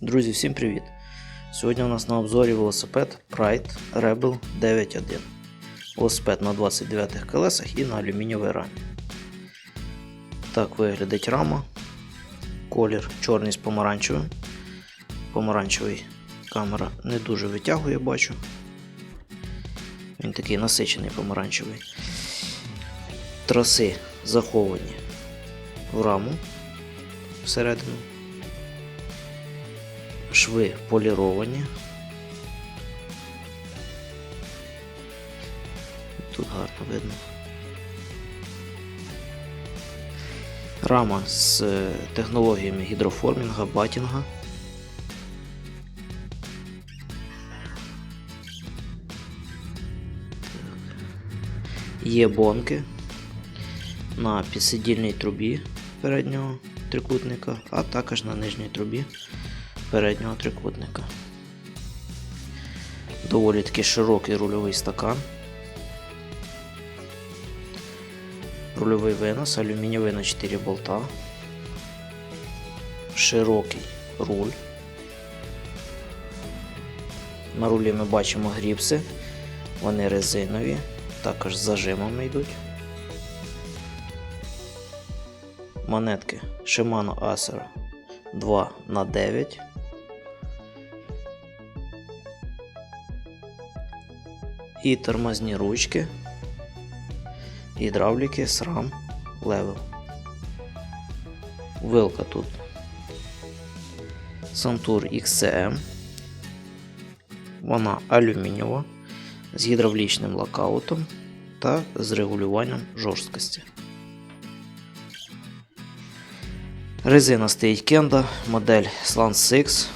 Друзі, всім привіт! Сьогодні у нас на обзорі велосипед Pride Rebel 9.1. Велосипед на 29 колесах і на алюмінієвій рамі. Так виглядить рама. Колір чорний з помаранчевим. Помаранчевий камера не дуже витягує, бачу. Він такий насичений помаранчевий. Траси заховані в раму всередину. Шви поліровані. Тут гарно видно. Рама з е, технологіями гідроформінга, батінга. Є бонки на підсидільній трубі переднього трикутника, а також на нижній трубі переднього трикутника. Доволі таки широкий рульовий стакан. Рульовий винос, алюмінієвий на 4 болта. Широкий руль. На рулі ми бачимо гріпси. Вони резинові, також з зажимами йдуть. Монетки Shimano Acer 2 на 9 І тормозні ручки, гідравліки, SRAM, Level. Вилка тут Santur XCM. Вона алюмінієва з гідравлічним локаутом та з регулюванням жорсткості. Резина стоїть Кенда, модель Slance 6,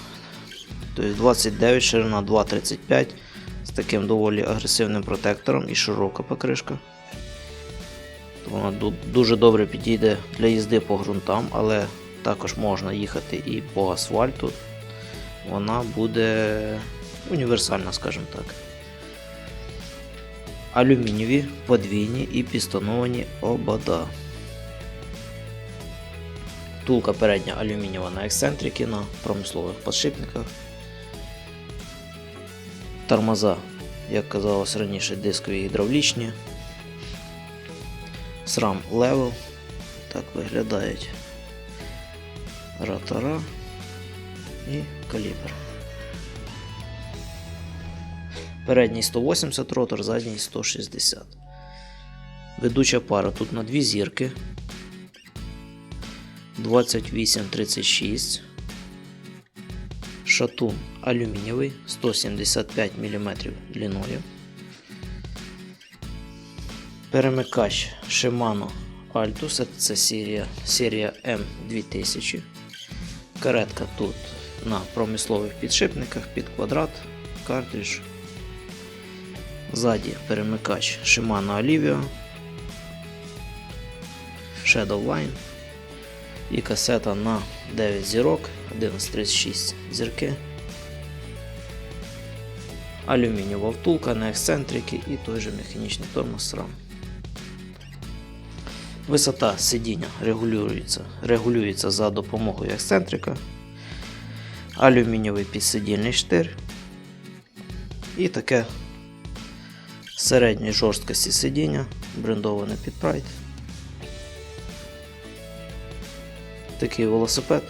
тобто 29, ширина 2,35 з таким доволі агресивним протектором і широка покришка. Вона дуже добре підійде для їзди по ґрунтам, але також можна їхати і по асфальту. Вона буде універсальна, скажімо так. Алюмінієві, подвійні і пістоновані обода. Втулка передня алюмінієва на ексцентрики на промислових подшипниках. Тормоза, як казалось раніше, дискові гідравлічні. SRAM Level. Так виглядають ротора і калібр. Передній 180 ротор, задній 160. Ведуча пара тут на дві зірки. 2836. Шатун алюмінієвий 175 мм длиною. Перемикач Shimano Altus, це серія, серія M2000. Каретка тут на промислових підшипниках під квадрат, картридж. Ззаді перемикач Shimano Alivio, Shadowline і касета на 9 зірок, 1136 зірки. Алюмінієва втулка на ексцентрики і той же механічний тормоз SRAM. Висота сидіння регулюється, регулюється за допомогою ексцентрика. Алюмінієвий підсидільний штир. І таке середньої жорсткості сидіння, брендоване під Pride. Такий велосипед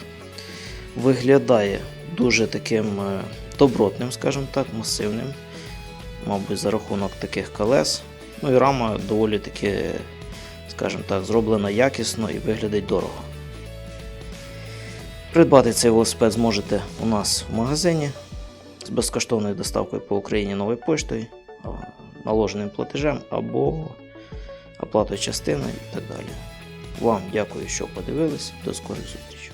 виглядає дуже таким е, добротним, скажімо так, масивним. Мабуть, за рахунок таких колес. Ну і рама доволі таки, скажімо так, зроблена якісно і виглядить дорого. Придбати цей велосипед зможете у нас в магазині з безкоштовною доставкою по Україні новою поштою, наложеним платежем або оплатою частини і так далі. Вам дякую, що подивились. До скорих зустрічей.